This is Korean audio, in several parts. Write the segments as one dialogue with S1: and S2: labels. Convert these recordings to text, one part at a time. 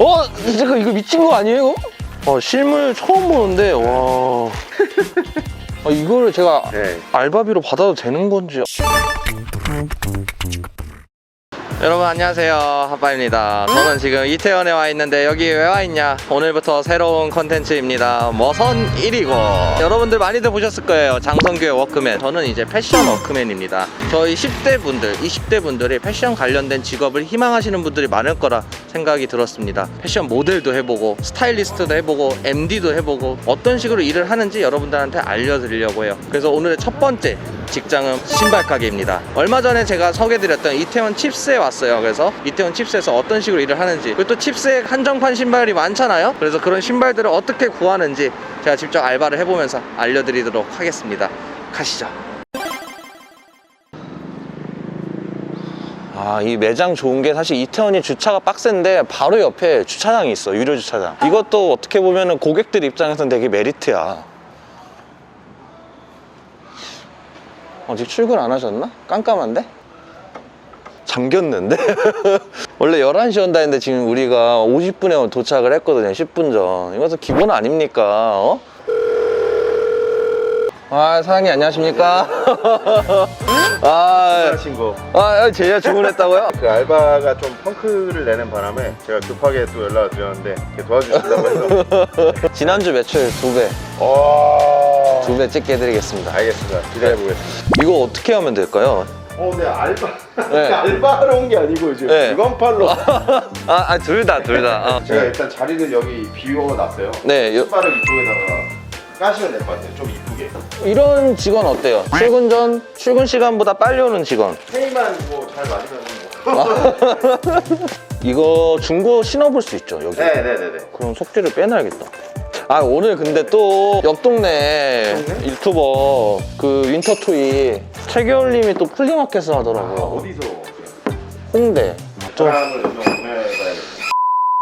S1: 어? 잠깐 이거 미친 거 아니에요? 어, 실물 처음 보는데 와. 아, 이거를 제가
S2: 네.
S1: 알바비로 받아도 되는 건지. 여러분 안녕하세요. 핫바입니다. 저는 지금 이태원에 와 있는데 여기 왜 와 있냐? 오늘부터 새로운 컨텐츠입니다. 머선 1이고. 여러분들 많이들 보셨을 거예요. 장성규의 워크맨. 저는 이제 패션 워크맨입니다. 저희 10대 분들 20대 분들이 패션 관련된 직업을 희망하시는 분들이 많을 거라 생각이 들었습니다. 패션 모델도 해보고 스타일리스트도 해보고 MD도 해보고 어떤 식으로 일을 하는지 여러분들한테 알려드리려고 해요. 그래서 오늘의 첫 번째 직장은 신발 가게입니다. 얼마 전에 제가 소개드렸던 이태원 칩스에 왔어요. 그래서 이태원 칩스에서 어떤 식으로 일을 하는지 그리고 또 칩스에 한정판 신발이 많잖아요. 그래서 그런 신발들을 어떻게 구하는지 제가 직접 알바를 해보면서 알려드리도록 하겠습니다. 가시죠. 아, 이 매장 좋은 게 사실 이태원이 주차가 빡센데 바로 옆에 주차장이 있어. 유료 주차장. 이것도 어떻게 보면 고객들 입장에서는 되게 메리트야. 아직 출근 안 하셨나? 깜깜한데? 잠겼는데? 원래 11시 온다 했는데 지금 우리가 50분에 도착을 했거든요 10분 전 이것도 기본 아닙니까? 어? 아 사장님 안녕하십니까? 아,
S2: 하신 거.
S1: 아 제가 주문했다고요?
S2: 그 알바가 좀 펑크를 내는 바람에 제가 급하게 또 연락을 드렸는데 이렇게 도와주신다고 해서.
S1: 지난주 매출 두배
S2: 와.
S1: 두 배 찍게 해드리겠습니다
S2: 알겠습니다. 기대해 보겠습니다.
S1: 이거 어떻게 하면 될까요?
S2: 어, 네 알바.
S1: 네.
S2: 알바하러 온게 아니고 지금
S1: 네.
S2: 물건팔로.
S1: 아둘 다 둘다
S2: 제가 일단 자리를 여기 비워놨어요.
S1: 네 요-
S2: 신발을 이쪽에다가 까시면 될 것 같아요. 좀 이쁘게.
S1: 이런 직원 어때요? 출근 전 출근 시간보다 빨리 오는 직원
S2: 페이만 뭐 잘 맞으면 뭐.
S1: 이거 중고 신어볼 수 있죠 여기
S2: 네네네네.
S1: 그럼 속지를 빼놔야겠다 아 오늘 근데 또옆 동네
S2: 동네?
S1: 유튜버 그 윈터투이 최겨울님이 또 플리마켓을
S2: 아,
S1: 하더라고요
S2: 어디서
S1: 홍대 좀
S2: 사람을 좀 보내봐야겠다.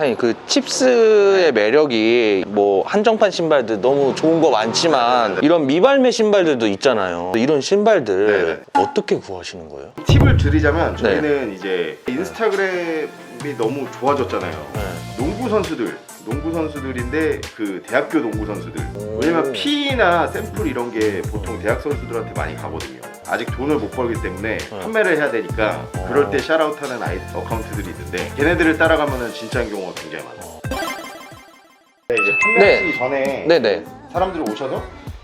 S1: 아니 그 칩스의 매력이 뭐 한정판 신발들 너무 좋은 거 많지만 이런 미발매 신발들도 있잖아요 이런 신발들
S2: 네네.
S1: 어떻게 구하시는 거예요?
S2: 팁을 드리자면
S1: 네.
S2: 저희는 이제 인스타그램이 너무 좋아졌잖아요.
S1: 네.
S2: 농구 선수들, 농구 선수들인데 그 대학교 농구 선수들.
S1: 오.
S2: 왜냐면 P나 샘플 이런 게 보통 대학 선수들한테 많이 가거든요. 아직 돈을 못 벌기 때문에 판매를 해야 되니까
S1: 어.
S2: 그럴 때 샤라웃하는 아이 어카운트들이 있는데 걔네들을 따라가면은 진짜인 경우가 굉장히 많아요. 네, 이제 판매하기 전에
S1: 네네
S2: 사람들이 오셔서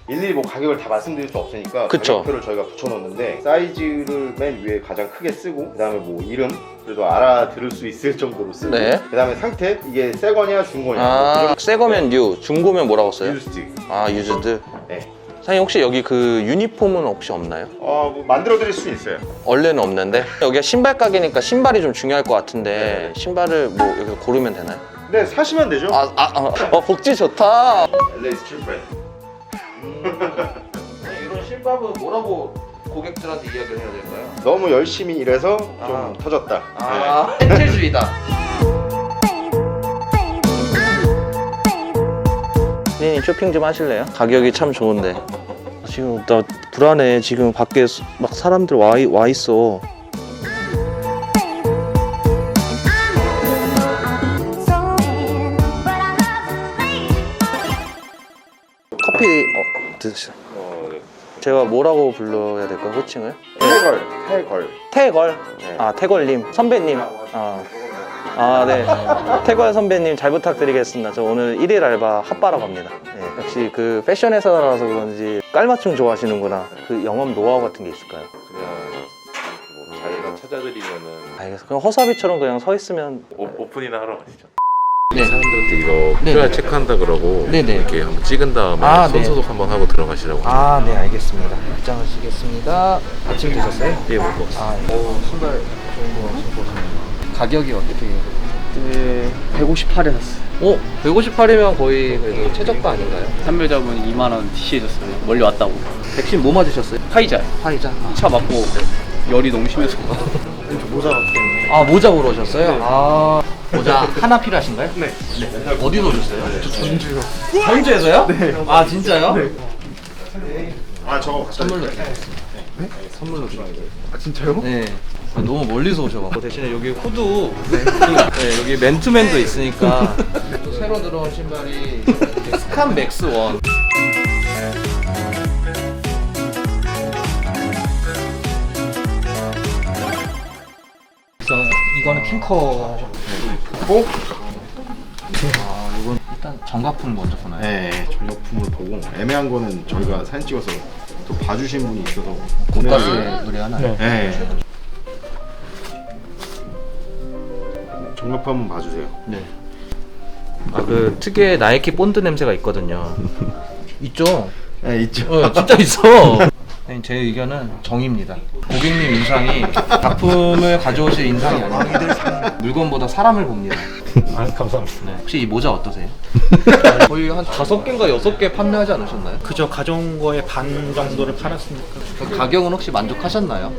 S2: 일일이 뭐 가격을 다 말씀드릴 수 없으니까
S1: 그쵸.
S2: 가격표를 저희가 붙여놓는데 사이즈를 맨 위에 가장 크게 쓰고 그다음에 뭐 이름 그래도 알아들을 수 있을 정도로 쓰고
S1: 네.
S2: 그다음에 상태 이게 새 거냐 중 거냐
S1: 아 새 거면 뉴 중고면 뭐라고 써요?
S2: 유스트
S1: 아 유즈드
S2: 네.
S1: 사장님 혹시 여기 그 유니폼은 혹시 없나요?
S2: 어뭐 만들어 드릴 수 있어요
S1: 원래는 없는데 여기가 신발 가게니까 신발이 좀 중요할 것 같은데
S2: 네.
S1: 신발을 뭐 여기서 고르면 되나요?
S2: 네 사시면 되죠
S1: 아, 아, 아 어, 복지 좋다
S2: LA 스트릿 브랜드
S1: 이런 신발은 뭐라고 고객들한테 이야기를 해야 될까요?
S2: 너무 열심히 일해서 좀
S1: 아.
S2: 터졌다
S1: 아 팬질주의다 선생님 쇼핑 좀 하실래요? 가격이 참 좋은데 지금 나 불안해 지금 밖에 수- 막 사람들 와, 이- 와 있어 드시죠
S2: 어, 네.
S1: 제가 뭐라고 불러야 될까 호칭을?
S2: 태걸 태걸
S1: 태걸
S2: 네.
S1: 아 태걸님 선배님 아, 아 네. 태걸 선배님 잘 부탁드리겠습니다. 저 오늘 1일 알바 핫바라 갑니다. 네, 역시 그 패션 회사라서 그런지 깔맞춤 좋아하시는구나. 그 영업 노하우 같은 게 있을까요?
S3: 그냥 뭐 자기가 찾아드리면은
S1: 알겠어. 그냥 허사비처럼 그냥 서 있으면
S3: 오, 오픈이나 하러 가시죠.
S1: 네.
S3: 사람들한테 이거
S1: 네네.
S3: QR 체크한다 그러고
S1: 네네.
S3: 이렇게 한번 찍은 다음에
S1: 아,
S3: 손
S1: 네.
S3: 소독 한번 하고 들어가시라고.
S1: 아, 네, 알겠습니다. 입장하시겠습니다. 아침 드셨어요?
S3: 예, 뭐 먹었어요.
S1: 아, 오, 신발 좋은 거 신고 오셨네요. 가격이 어떻게?
S4: 네, 158에 샀어요.
S1: 어, 158이면 거의 그래도 최저가 아닌가요?
S4: 판매자분이 2만 원 DC해줬어요. 멀리 왔다고.
S1: 백신 뭐 맞으셨어요?
S4: 화이자.
S1: 화이자.
S4: 차 맞고 열이 너무 심해서.
S1: 모자 때문에. 아 모자 보러 오셨어요? 아 모자 하나 필요하신가요? 네. 어디서 오셨어요? 저 전주요. 전주에서요? 네. 아 진짜요? 네.
S2: 아 저거 갖다
S1: 선물로
S2: 드릴게요.
S1: 선물로 드릴게요.
S4: 아, 진짜요?
S1: 네.
S5: 너무 멀리서 오셔가지고 대신에 여기 후드 네, 여기 맨투맨도 있으니까 또 새로 들어온 신발이 스칸 맥스 원
S1: 이거는 킹커
S5: 아 이건 일단 정가품 먼저 보나요?
S2: 네, 전력품을 보고 애매한 거는 저희가 사진 찍어서 또 봐주신 분이 있어서
S5: 국가수의 노래 하나
S1: 네.
S2: 네. 전력품 한번 봐주세요.
S5: 네. 아 그 특유의 나이키 본드 냄새가 있거든요. 있죠?
S2: 네, 있죠.
S5: 어, 진짜 있어. 네, 제 의견은 정입니다. 고객님 인상이 작품을 가져오실 인상이 아니라 물건보다 사람을 봅니다.
S1: 아 감사합니다
S5: 네. 혹시 이 모자 어떠세요? 거의 한 다섯 개인가 여섯 개 판매하지 않으셨나요?
S1: 그저 가져온 거의 반 정도를 팔았으니까
S5: 그 가격은 혹시 만족하셨나요?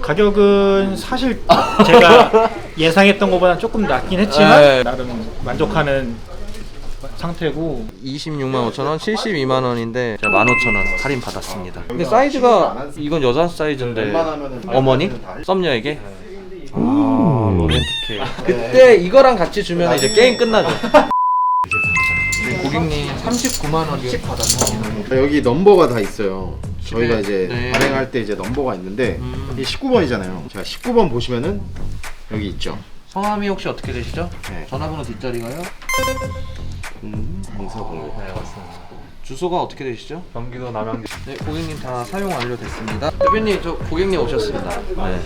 S1: 가격은 사실 제가 예상했던 것보다 조금 낮긴 했지만
S5: 네.
S1: 나름 만족하는 상태고
S5: 26만 5천 원, 72만 원인데 제가 15,000원 할인 받았습니다. 근데 사이즈가 이건 여자 사이즈인데 어머니? 썸녀에게? 아 로맨틱해. 그때 이거랑 같이 주면 이제 게임 끝나죠. 고객님 39만 원씩 받았습니다.
S2: 여기 넘버가 다 있어요. 저희가 이제
S5: 네.
S2: 발행할 때 이제 넘버가 있는데
S5: 음.
S2: 이 19번이잖아요. 자, 19번 보시면은 여기 있죠.
S5: 성함이 혹시 어떻게 되시죠?
S2: 네.
S5: 전화번호 뒷자리가요?
S2: 음, 0406.
S5: 네 맞습니다. 주소가 어떻게 되시죠?
S3: 경기도 남양주.
S5: 네 고객님 다 사용 완료됐습니다. 대표님 저 고객님 오셨습니다. 네.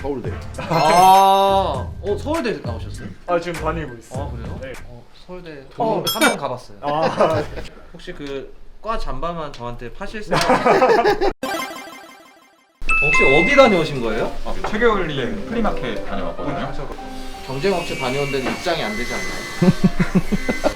S2: 서울대.
S5: 아, 어 서울대 나오셨어요?
S1: 아 지금 다니고 있어
S5: 아 그래요?
S1: 네.
S5: 어, 서울대 한번 가봤어요.
S1: 아
S5: 혹시 그 과 잠바만 저한테 파실 생각? 혹시 어디 다녀오신 거예요?
S6: 최겨울님 프리마켓 다녀왔거든요.
S5: 경쟁업체 다녀온 데는 입장이 안 되지 않나요?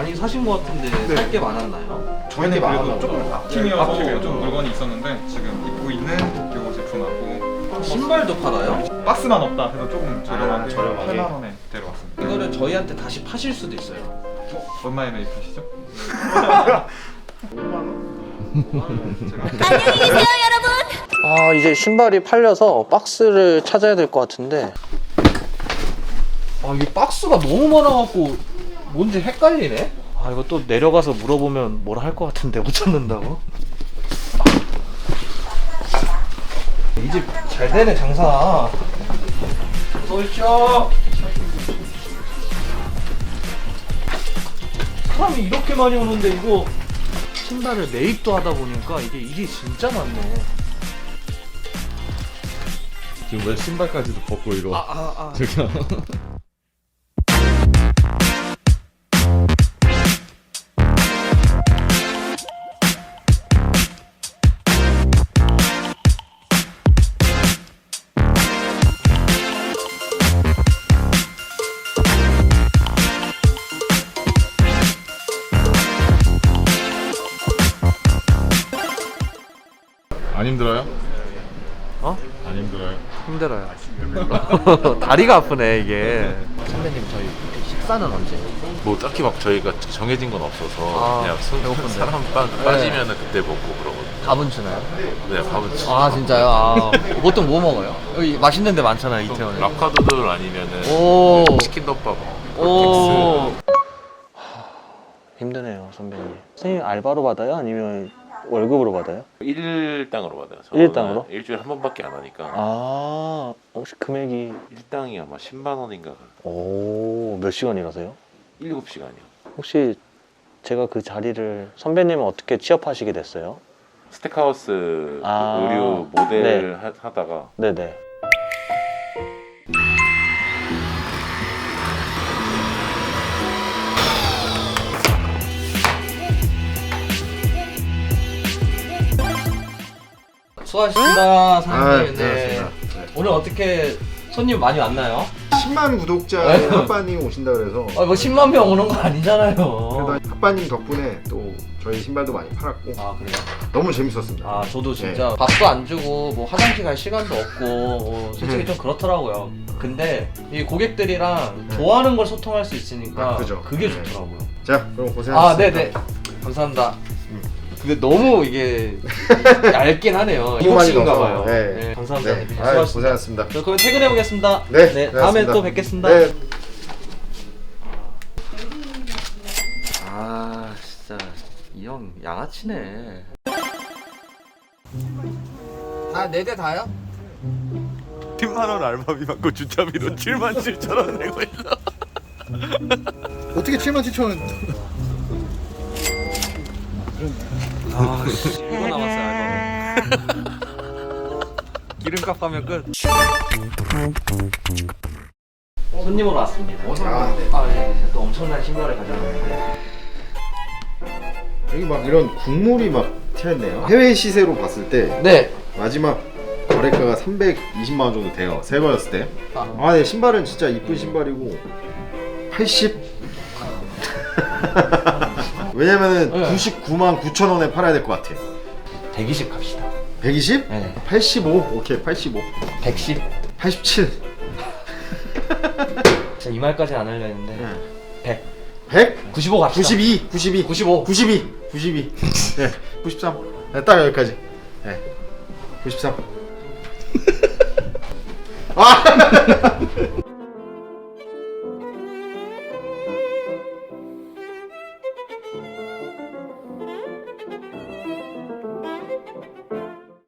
S5: 아, 많이 사신 것 같은데 살게 많았나요?
S2: 저희는
S6: 그래도. 조금 앞팀이어서 좀 물건이 있었는데 지금 입고 있는 이 제품하고
S5: 신발도 팔아요?
S6: 박스만 없다 해서 조금 저렴한데
S2: 저렴하게.
S6: 8만 원에 데려왔습니다.
S5: 이거를 저희한테 다시 파실 수도 있어요.
S6: 어? 얼마에 매입하시죠?
S5: 아 이제 신발이 팔려서 박스를 찾아야 될 것 같은데 아 이게 박스가 너무 많아갖고 뭔지 헷갈리네. 아 이거 또 내려가서 물어보면 뭐라 할 것 같은데 못 찾는다고? 이 집 잘 되네 장사. 어서 오십시오. 사람이 이렇게 많이 오는데 이거 신발을 매입도 하다 보니까 이게 일이 진짜 많네.
S3: 지금 왜 신발까지도 벗고 이거?
S5: 아, 아, 아.
S3: 안 힘들어요?
S5: 어?
S3: 안 힘들어요?
S5: 힘들어요. 다리가 아프네 이게. 선배님 저희 식사는 언제?
S3: 뭐 딱히 막 저희가 정해진 건 없어서
S5: 아,
S3: 그냥 손,
S5: 배고픈데.
S3: 사람 빠, 빠지면은 그때 먹고 그러거든요.
S5: 밥은 주나요?
S3: 네, 밥은 진짜.
S5: 아 진짜요? 아 보통 뭐 먹어요? 여기 맛있는 데 많잖아요 이태원에.
S3: 라카도들 아니면은
S5: 오.
S3: 치킨 덮밥.
S5: 오. 힘드네요 선배님. 선생님 알바로 받아요? 아니면 월급으로 받아요?
S3: 일당으로 받아요.
S5: 일당으로?
S3: 일주일에 한 번밖에 안 하니까
S5: 아 혹시 금액이
S3: 일당이 아마 10만 원인가
S5: 오몇 시간 일하세요?
S3: 7시간이요.
S5: 혹시 제가 그 자리를 선배님은 어떻게 취업하시게 됐어요?
S3: 스택하우스
S5: 아,
S3: 의류 모델
S5: 네.
S3: 하, 하다가
S5: 네네. 수고하셨습니다, 사장님.
S2: 아, 고생하셨습니다.
S5: 오늘 어떻게 손님 많이 왔나요?
S2: 10만 구독자
S5: 네.
S2: 핫바님 오신다 그래서
S5: 아, 뭐 10만 명 오는 거
S2: 그래도
S5: 아니잖아요.
S2: 핫바님 덕분에 또 저희 신발도 많이 팔았고
S5: 아 그래요?
S2: 너무 재밌었습니다.
S5: 아 저도 진짜 밥도 안 주고 뭐 화장실 갈 시간도 없고 뭐 솔직히 좀 그렇더라고요. 근데 이 고객들이랑 좋아하는 걸 소통할 수 있으니까
S2: 아, 그죠.
S5: 그게
S2: 네.
S5: 좋더라고요.
S2: 자, 그럼
S5: 아
S2: 고생하셨습니다.
S5: 네네 감사합니다.
S1: 근데 너무 이게 얇긴 하네요.
S2: 넣어서.
S1: 봐요.
S2: 네.
S1: 네, 감사합니다.
S2: 네. 아유,
S1: 수고하셨습니다.
S2: 고생하셨습니다.
S1: 저 그럼 퇴근해 보겠습니다.
S2: 네,
S1: 다음에
S2: 고생하셨습니다.
S1: 또 뵙겠습니다.
S2: 네.
S1: 아 진짜 이 형 양아치네. 아 네 대 다요?
S3: 10만 원 알바비 받고 주차비로 7만 7천 원 내고 있어.
S7: 어떻게 7만 7천 원?
S1: 아, 이거 남았어요. 기름값 하면 끝. 손님으로 왔습니다.
S2: 아,
S1: 네. 또 엄청난 신발을 가져왔는데.
S2: 여기 막 이런 국물이 막 튀어있네요. 해외 시세로 봤을 때
S1: 네.
S2: 마지막 거래가가 320만 원 정도 돼요. 새 거였을 때.
S1: 아.
S2: 아, 네, 신발은 진짜 이쁜 신발이고 80. 왜냐면은
S1: 네.
S2: 99만 9천 원에 팔아야 될 것 같아.
S1: 120 갑시다.
S2: 120?
S1: 네.
S2: 85. 오케이, 85.
S1: 110.
S2: 87.
S1: 진짜 이 말까지 안 하려 했는데.
S2: 네.
S1: 100.
S2: 100?
S1: 95 갑시다.
S2: 92. 92.
S1: 95.
S2: 92. 92. 네. 93. 네, 딱 여기까지. 네. 93. 아!